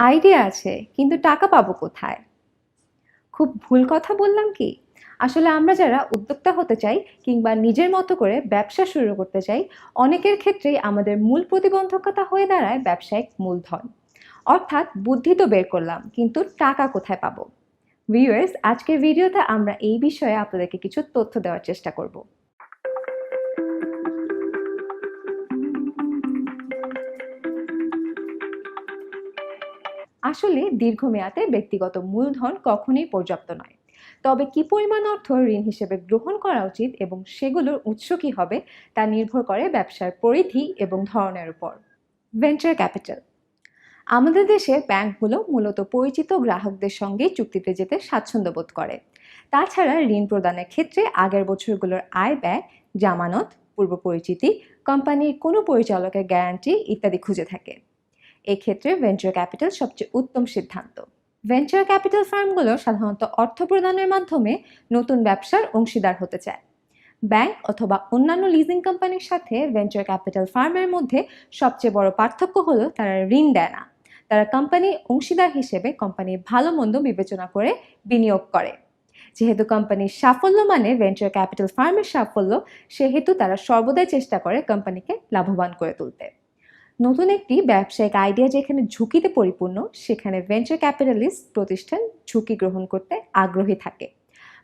Idea আছে, কিন্তু টাকা পাবো কোথায়? খুব ভুল কথা বললাম কি? আসলে আমরা যারা উদ্যোক্তা হতে চাই কিংবা নিজের মতো করে ব্যবসা শুরু করতে চাই, অনেকের ক্ষেত্রেই আমাদের মূল প্রতিবন্ধকতা হয়ে দাঁড়ায় ব্যবসায়িক মূলধন। অর্থাৎ বুদ্ধি তো বের করলাম, কিন্তু টাকা কোথায় পাবো? ভিউয়ার্স আজকের ভিডিওতে আমরা এই বিষয়ে আপনাদেরকে কিছু তথ্য দেওয়ার চেষ্টা করব। আসলে দীর্ঘমেয়াদে ব্যক্তিগত মূলধন কখনোই পর্যাপ্ত নয়। তবে কি পরিমাণ অর্থ ঋণ হিসেবে গ্রহণ করা উচিত এবং সেগুলোর উৎস কী হবে, তা নির্ভর করে ব্যবসার পরিধি এবং ধরনের উপর। ভেঞ্চার ক্যাপিটাল আমাদের দেশে ব্যাংকগুলো মূলত পরিচিত গ্রাহকদের সঙ্গে চুক্তিতে যেতে স্বাচ্ছন্দ্য বোধ করে। তাছাড়া ঋণ প্রদানের ক্ষেত্রে আগের বছরগুলোর আয় ব্যয়, জামানত পূর্ব পরিচিতি কোম্পানির কোনো পরিচালকের গ্যারান্টি ইত্যাদি খুঁজে থাকে। এক্ষেত্রে ভেঞ্চার ক্যাপিটাল সবচেয়ে উত্তম সিদ্ধান্ত। ভেঞ্চার ক্যাপিটাল ফার্মগুলো সাধারণত অর্থ প্রদানের মাধ্যমে নতুন ব্যবসার অংশীদার হতে চায়। ব্যাংক অথবা অন্যান্য লিজিং কোম্পানির সাথে ভেঞ্চার ক্যাপিটাল ফার্মের মধ্যে সবচেয়ে বড় পার্থক্য হলো তারা ঋণ দেয় না। তারা কোম্পানির অংশীদার হিসেবে কোম্পানির ভালো মন্দ বিবেচনা করে বিনিয়োগ করে। যেহেতু কোম্পানির সাফল্য মানে ভেঞ্চার ক্যাপিটাল ফার্মের সাফল্য, সেহেতু তারা সর্বদাই চেষ্টা করে কোম্পানিকে লাভবান করে তুলতে। নতুন একটি ব্যবসায়িক আইডিয়া যেখানে ঝুঁকিতে পরিপূর্ণ, সেখানে ভেঞ্চার ক্যাপিটালিস্ট প্রতিষ্ঠান ঝুঁকি গ্রহণ করতে আগ্রহী থাকে।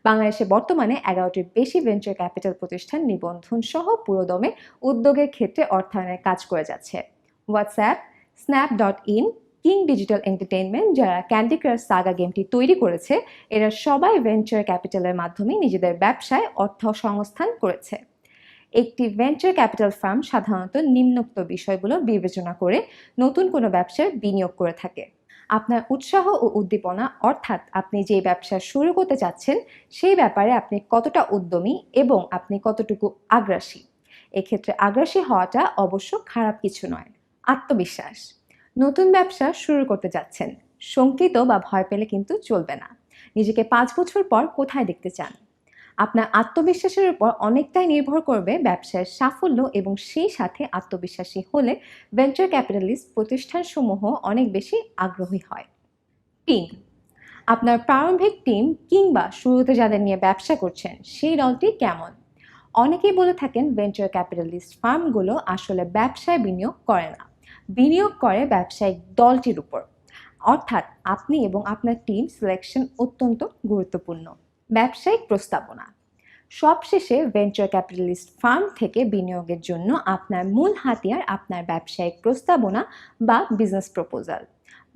বাংলাদেশে বর্তমানে এগারোটির বেশি ভেঞ্চার ক্যাপিটাল প্রতিষ্ঠান নিবন্ধন সহ পুরোদমে উদ্যোগের ক্ষেত্রে অর্থায়নের কাজ করে যাচ্ছে। WhatsApp snap dot in King digital entertainment যারা ক্যান্ডি ক্রাশ সাগা গেমটি তৈরি করেছে, এরা সবাই ভেঞ্চার ক্যাপিটালের মাধ্যমে নিজেদের ব্যবসায় অর্থ সংস্থান করেছে। একটি ভেঞ্চার ক্যাপিটাল ফার্ম সাধারণত নিম্নোক্ত বিষয়গুলো বিবেচনা করে নতুন কোনো ব্যবসায় বিনিয়োগ করে থাকে। আপনার উৎসাহ ও উদ্দীপনা, অর্থাৎ আপনি যে ব্যবসা শুরু করতে চাচ্ছেন, সেই ব্যাপারে আপনি কতটা উদ্যমী এবং আপনি কতটুকু আগ্রাসী? এক্ষেত্রে আগ্রাসী হওয়াটা অবশ্য খারাপ কিছু নয়। আত্মবিশ্বাস। নতুন ব্যবসা শুরু করতে যাচ্ছেন। শঙ্কিত বা ভয় পেলে কিন্তু চলবে না। নিজেকে পাঁচ বছর পর কোথায় দেখতে চান? আপনার আত্মবিশ্বাসের উপর অনেকটাই নির্ভর করবে ব্যবসায়ের সাফল্য এবং সেই সাথে আত্মবিশ্বাসী হলে ভেঞ্চার ক্যাপিটালিস্ট প্রতিষ্ঠানসমূহ অনেক বেশি আগ্রহী হয়। টিম আপনার প্রারম্ভিক টিম কিংবা শুরুতে যাদের নিয়ে ব্যবসা করছেন, সেই দলটি কেমন? অনেকেই বলে থাকেন ভেঞ্চার ক্যাপিটালিস্ট ফার্মগুলো আসলে ব্যবসায় বিনিয়োগ করে না। বিনিয়োগ করে ব্যবসায়িক দলটির উপর। অর্থাৎ আপনি এবং আপনার টিম সিলেকশন অত্যন্ত গুরুত্বপূর্ণ। ব্যবসায়িক প্রস্তাবনা। সবশেষে ভেঞ্চার ক্যাপিটালিস্ট ফার্ম থেকে বিনিয়োগের জন্য আপনার মূল হাতিয়ার আপনার ব্যবসায়িক প্রস্তাবনা বা বিজনেস প্রপোজাল।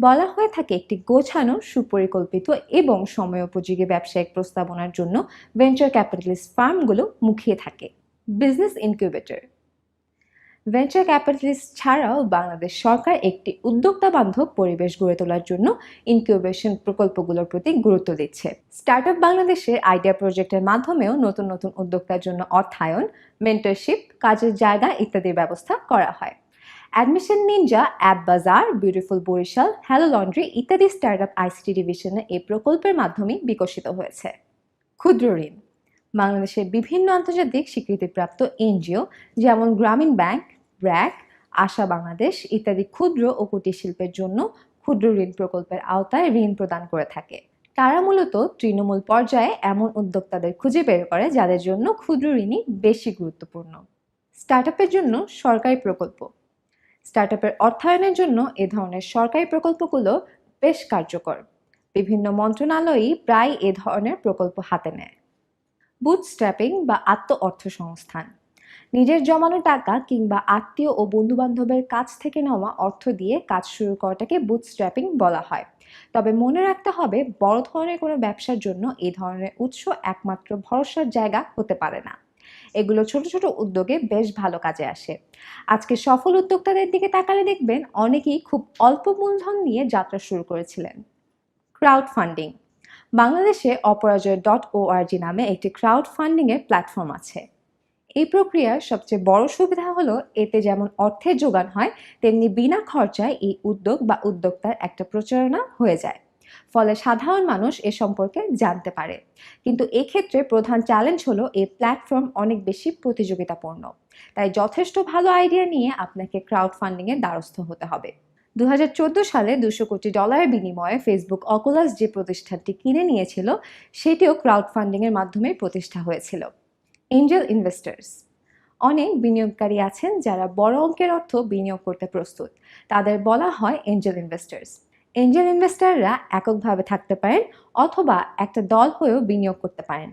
বলা হয়ে থাকে একটি গোছানো, সুপরিকল্পিত এবং সময়োপযোগী ব্যবসায়িক প্রস্তাবনার জন্য ভেঞ্চার ক্যাপিটালিস্ট ফার্মগুলো মুখিয়ে থাকে। Business incubator. ভেঞ্চার ক্যাপিটালিস্ট ছাড়াও বাংলাদেশ সরকার একটি উদ্যোক্তা বান্ধব পরিবেশ গড়ে তোলার জন্য ইনকিউবেশন প্রকল্পগুলোর প্রতি গুরুত্ব দিচ্ছে। স্টার্ট আপ বাংলাদেশের আইডিয়া প্রজেক্টের মাধ্যমেও নতুন নতুন উদ্যোক্তার জন্য অর্থায়ন মেন্টরশিপ কাজের জায়গা ইত্যাদির ব্যবস্থা করা হয়। Admission ninja app Bazaar beautiful Barishal hello laundry ইত্যাদি স্টার্ট আপ আইসিটি ডিভিশনে এই প্রকল্পের মাধ্যমে বিকশিত হয়েছে। ক্ষুদ্র ঋণ। বাংলাদেশের বিভিন্ন আন্তর্জাতিক স্বীকৃতিপ্রাপ্ত এনজিও যেমন গ্রামীণ ব্যাংক ব্র্যাক আশা বাংলাদেশ ইত্যাদি ক্ষুদ্র ও কুটির শিল্পের জন্য ক্ষুদ্র ঋণ প্রকল্পের আওতায় ঋণ প্রদান করে থাকে। তারা মূলত তৃণমূল পর্যায়ে এমন উদ্যোক্তাদের খুঁজে বের করে যাদের জন্য ক্ষুদ্র ঋণই বেশি গুরুত্বপূর্ণ। স্টার্ট জন্য সরকারি প্রকল্প। স্টার্ট অর্থায়নের জন্য এ ধরনের সরকারি প্রকল্পগুলো বেশ কার্যকর। বিভিন্ন মন্ত্রণালয়ই প্রায় এ ধরনের প্রকল্প হাতে নেয়। বুথস্ট্র্যাপিং বা আত্ম অর্থ সংস্থান নিজের জমানো টাকা কিংবা আত্মীয় ও বন্ধুবান্ধবের কাছ থেকে নেওয়া অর্থ দিয়ে কাজ শুরু করাটাকে বুথস্ট্র্যাপিং বলা হয়। তবে মনে রাখতে হবে, বড় ধরনের কোনো ব্যবসার জন্য এই ধরনের উৎস একমাত্র ভরসার জায়গা হতে পারে না। এগুলো ছোট ছোট উদ্যোগে বেশ ভালো কাজে আসে। আজকে সফল উদ্যোক্তাদের দিকে তাকালে দেখবেন অনেকেই খুব অল্প মূলধন নিয়ে যাত্রা শুরু করেছিলেন। ক্রাউড ফান্ডিং বাংলাদেশে অপরাজয় ডট ওআরজি নামে একটি ক্রাউড ফান্ডিংয়ের প্ল্যাটফর্ম আছে। এই প্রক্রিয়ার সবচেয়ে বড় সুবিধা হলো এতে যেমন অর্থের যোগান হয়, তেমনি বিনা খরচায় এই উদ্যোগ বা উদ্যোক্তার একটা প্রচারণা হয়ে যায়। ফলে সাধারণ মানুষ এ সম্পর্কে জানতে পারে। কিন্তু এক্ষেত্রে প্রধান চ্যালেঞ্জ হলো এই প্ল্যাটফর্ম অনেক বেশি প্রতিযোগিতাপূর্ণ। তাই যথেষ্ট ভালো আইডিয়া নিয়ে আপনাকে ক্রাউড ফান্ডিংয়ের দ্বারস্থ হতে হবে। দু হাজার চোদ্দ সালে দুশো কোটি ডলারের বিনিময়ে ফেসবুক অকুলাস যে প্রতিষ্ঠানটি কিনে নিয়েছিল, সেটিও ক্রাউড ফান্ডিংয়ের মাধ্যমে প্রতিষ্ঠা হয়েছিল। এঞ্জেল ইনভেস্টার্স অনেক বিনিয়োগকারী আছেন যারা বড় অঙ্কের অর্থ বিনিয়োগ করতে প্রস্তুত। তাদের বলা হয় এঞ্জেল ইনভেস্টার্স এঞ্জেল ইনভেস্টাররা এককভাবে থাকতে পারেন অথবা একটা দল হয়েও বিনিয়োগ করতে পারেন।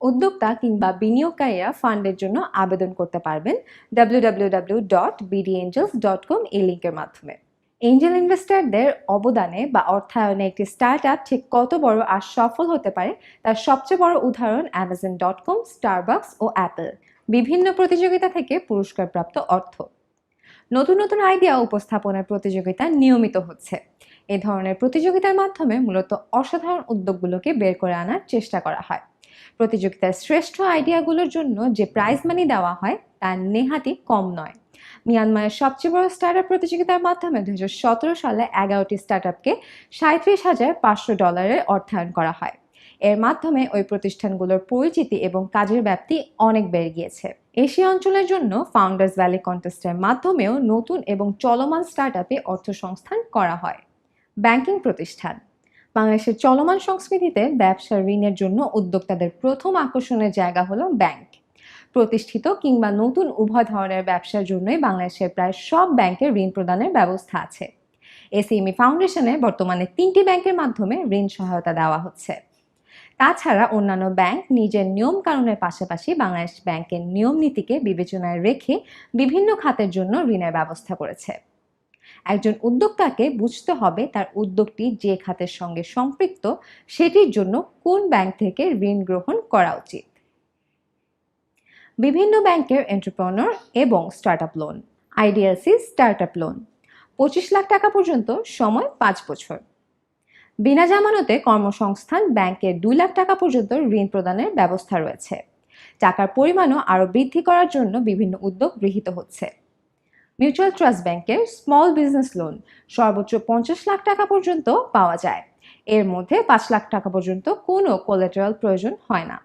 উদ্যোক্তা কিংবা বিনিয়োগকারীরা ফান্ডের জন্য আবেদন করতে পারবেন। W W W dot BD Angels dot com এই লিঙ্কের মাধ্যমে। এঞ্জেল ইনভেস্টরদের অবদানে বা অর্থায়নে একটি স্টার্ট আপ ঠিক কত বড় আর সফল হতে পারে, তার সবচেয়ে বড় উদাহরণ অ্যামাজন ডট কম স্টারবাক্স ও অ্যাপল বিভিন্ন প্রতিযোগিতা থেকে পুরস্কারপ্রাপ্ত অর্থ। নতুন নতুন আইডিয়া উপস্থাপনের প্রতিযোগিতা নিয়মিত হচ্ছে। এ ধরনের প্রতিযোগিতার মাধ্যমে মূলত অসাধারণ উদ্যোগগুলোকে বের করে আনার চেষ্টা করা হয়। প্রতিযোগিতার শ্রেষ্ঠ আইডিয়াগুলোর জন্য যে প্রাইজ মানি দেওয়া হয় তা নেহাতি কম নয়। মিয়ানমারের সবচেয়ে বড় স্টার্ট আপ প্রতিযোগিতার মাধ্যমে দু হাজার সতেরো সালে এগারোটি স্টার্ট আপকে সাঁত্রিশ হাজার পাঁচশো ডলারের অর্থায়ন করা হয়। এর মাধ্যমে ওই প্রতিষ্ঠানগুলোর পরিচিতি এবং কাজের ব্যাপ্তি অনেক বেড়ে গিয়েছে। এশিয়া অঞ্চলের জন্য ফাউন্ডার্স ভ্যালি কন্টেস্টের মাধ্যমেও নতুন এবং চলমান স্টার্ট আপে অর্থ সংস্থান করা হয়। ব্যাংকিং প্রতিষ্ঠান। বাংলাদেশের চলমান সংস্কৃতিতে ব্যবসা ঋণের জন্য উদ্যোক্তাদের প্রথম আকর্ষণের জায়গা হলো ব্যাংক প্রতিষ্ঠিত কিংবা নতুন উভয় ধরনের ব্যবসার জন্যই বাংলাদেশের প্রায় সব ব্যাংকের ঋণ প্রদানের ব্যবস্থা আছে। এসএমই ফাউন্ডেশনে বর্তমানে তিনটি ব্যাংকের মাধ্যমে ঋণ সহায়তা দেওয়া হচ্ছে। তাছাড়া অন্যান্য ব্যাংক নিজের নিয়ম কানুনের পাশাপাশি বাংলাদেশ ব্যাংকের নিয়ম নীতিকে বিবেচনায় রেখে বিভিন্ন খাতের জন্য ঋণের ব্যবস্থা করেছে। একজন উদ্যোক্তাকে বুঝতে হবে তার উদ্যোগটি যে খাতের সঙ্গে সম্পৃক্ত, সেটির জন্য কোন ব্যাংক থেকে ঋণ গ্রহণ করা উচিত। বিভিন্ন ব্যাংকের এন্টারপ্রনর এবং startup loan IDLC startup loan পঁচিশ লাখ টাকা পর্যন্ত সময় পাঁচ বছর। বিনা জামানতে কর্মসংস্থান ব্যাংকের দুই লাখ টাকা পর্যন্ত ঋণ প্রদানের ব্যবস্থা রয়েছে। টাকার পরিমাণও আরও বৃদ্ধি করার জন্য বিভিন্ন উদ্যোগ গৃহীত হচ্ছে। মিউচুয়াল ট্রাস্ট ব্যাংকের স্মল বিজনেস লোন সর্বোচ্চ পঞ্চাশ লাখ টাকা পর্যন্ত পাওয়া যায়। এর মধ্যে পাঁচ লাখ টাকা পর্যন্ত কোনো কোলেটারাল প্রয়োজন হয় না।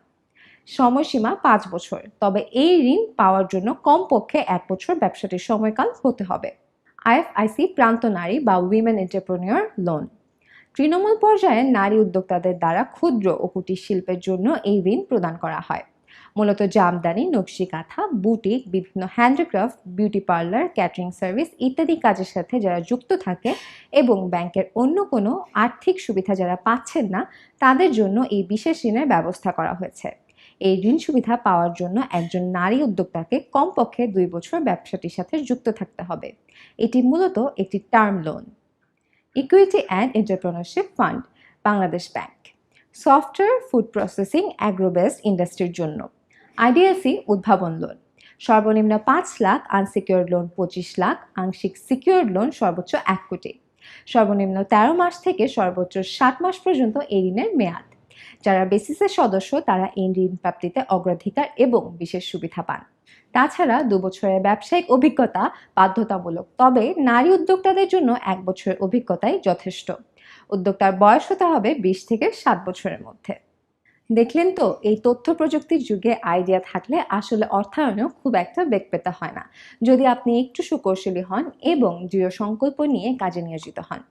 সময়সীমা পাঁচ বছর। তবে এই ঋণ পাওয়ার জন্য কমপক্ষে এক বছর ব্যবসাটির সময়কাল হতে হবে। আইএফআইসি প্রান্ত নারী বা উইমেন এন্টারপ্রেনিয়র লোন তৃণমূল পর্যায়ে নারী উদ্যোক্তাদের দ্বারা ক্ষুদ্র ও কুটির শিল্পের জন্য এই ঋণ প্রদান করা হয়। মূলত জামদানি, নকশি কাঁথা, বুটিক, বিভিন্ন handicraft beauty parlour catering service ইত্যাদি কাজের সাথে যারা যুক্ত থাকে এবং ব্যাংকের অন্য কোনো আর্থিক সুবিধা যারা পাচ্ছেন না, তাদের জন্য এই বিশেষ ঋণের ব্যবস্থা করা হয়েছে। এই ঋণ সুবিধা পাওয়ার জন্য একজন নারী উদ্যোক্তাকে কমপক্ষে দুই বছর ব্যবসাটির সাথে যুক্ত থাকতে হবে। এটি মূলত একটি term loan. Equity and entrepreneurship fund Bangladesh bank software food processing agrobased ইন্ডাস্ট্রির জন্য। আইডিএলসি উদ্ভাবন লোন। সর্বনিম্ন পাঁচ লাখ আনসিকিউর্ড লোন পঁচিশ লাখ, আংশিক সিকিউর্ড লোন সর্বোচ্চ এক কোটি। সর্বনিম্ন তেরো মাস থেকে সর্বোচ্চ ষাট মাস পর্যন্ত এই ঋণের মেয়াদ। যারা বেসিসের সদস্য, তারা এই ঋণ প্রাপ্তিতে অগ্রাধিকার এবং বিশেষ সুবিধা পান। তাছাড়া দু বছরের ব্যবসায়িক অভিজ্ঞতা বাধ্যতামূলক, তবে নারী উদ্যোক্তাদের জন্য এক বছরের অভিজ্ঞতাই যথেষ্ট। উদ্যোক্তার বয়স হতে হবে বিশ থেকে সাত বছরের মধ্যে। দেখলেন তো, এই তথ্য প্রযুক্তির যুগে আইডিয়া থাকলে আসলে অর্থায়নেও খুব একটা বেগ পেতে হয় না। যদি আপনি একটু সুকৌশলী হন এবং দৃঢ় সংকল্প নিয়ে কাজে নিয়োজিত হন।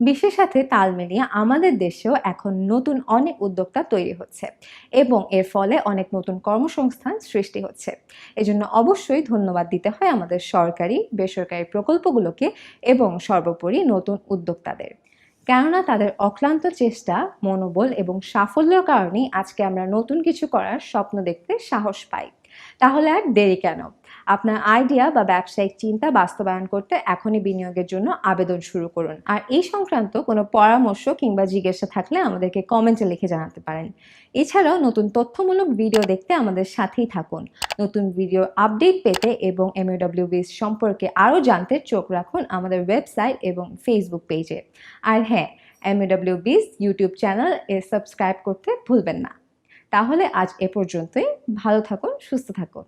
বিশ্বের সাথে তাল মিলিয়ে আমাদের দেশেও এখন নতুন অনেক উদ্যোক্তা তৈরি হচ্ছে এবং এর ফলে অনেক নতুন কর্মসংস্থান সৃষ্টি হচ্ছে। এজন্য অবশ্যই ধন্যবাদ দিতে হয় আমাদের সরকারি, বেসরকারি প্রকল্পগুলোকে এবং সর্বোপরি নতুন উদ্যোক্তাদের। কেননা তাদের অক্লান্ত চেষ্টা, মনোবল এবং সাফল্যের কারণেই আজকে আমরা নতুন কিছু করার স্বপ্ন দেখতে সাহস পাই। তাহলে আর দেরি কেন? আপনার আইডিয়া বা ব্যবসায়িক চিন্তা বাস্তবায়ন করতে এখনই বিনিয়োগের জন্য আবেদন শুরু করুন। আর এই সংক্রান্ত কোনো পরামর্শ কিংবা জিজ্ঞাসা থাকলে আমাদেরকে কমেন্টে লিখে জানাতে পারেন। এছাড়াও নতুন তথ্যমূলক ভিডিও দেখতে আমাদের সাথেই থাকুন। নতুন ভিডিও আপডেট পেতে এবং এমইউডব্লিউবিস সম্পর্কে আরও জানতে চোখ রাখুন আমাদের ওয়েবসাইট এবং ফেসবুক পেজে আর হ্যাঁ এমইউডব্লিউবিস ইউটিউব চ্যানেল এ সাবস্ক্রাইব করতে ভুলবেন না। তাহলে আজ এ পর্যন্তই। ভালো থাকুন সুস্থ থাকুন।